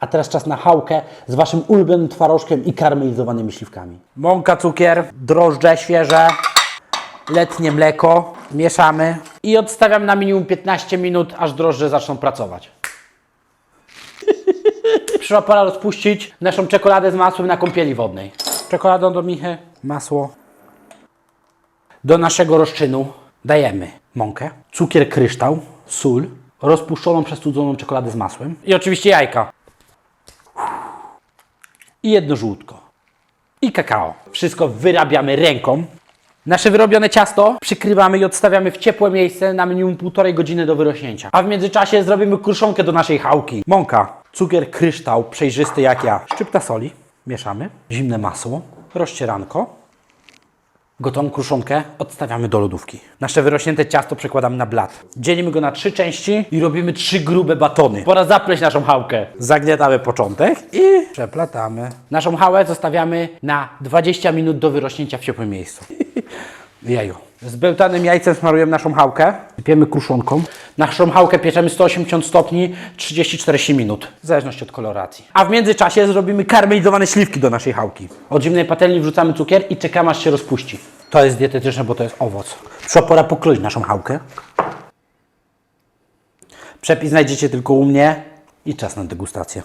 A teraz czas na chałkę z Waszym ulubionym twarożkiem i karmelizowanymi śliwkami. Mąka, cukier, drożdże świeże, letnie mleko. Mieszamy i odstawiam na minimum 15 minut, aż drożdże zaczną pracować. Przyszła pora rozpuścić naszą czekoladę z masłem na kąpieli wodnej. Czekoladą do michy, masło. Do naszego rozczynu dajemy mąkę, cukier kryształ, sól, rozpuszczoną, przestudzoną czekoladę z masłem i oczywiście jajka. I jedno żółtko. I kakao. Wszystko wyrabiamy ręką. Nasze wyrobione ciasto przykrywamy i odstawiamy w ciepłe miejsce na minimum półtorej godziny do wyrośnięcia. A w międzyczasie zrobimy kruszonkę do naszej chałki. Mąka, cukier kryształ, przejrzysty jak ja, szczypta soli, mieszamy, zimne masło, rozcieranko, Gotową kruszonkę odstawiamy do lodówki. Nasze wyrośnięte ciasto przekładamy na blat. Dzielimy go na trzy części i robimy trzy grube batony. Pora zapleść naszą chałkę. Zagniatamy początek i przeplatamy. Naszą chałę zostawiamy na 20 minut do wyrośnięcia w ciepłym miejscu. Jaju. Z bełtanym jajcem smarujemy naszą chałkę. Sypiemy kruszonką. Naszą chałkę pieczemy 180 stopni 30-40 minut. W zależności od koloracji. A w międzyczasie zrobimy karmelizowane śliwki do naszej chałki. Od zimnej patelni wrzucamy cukier i czekamy aż się rozpuści. To jest dietetyczne, bo to jest owoc. Przyszła pora pokroić naszą chałkę. Przepis znajdziecie tylko u mnie i czas na degustację.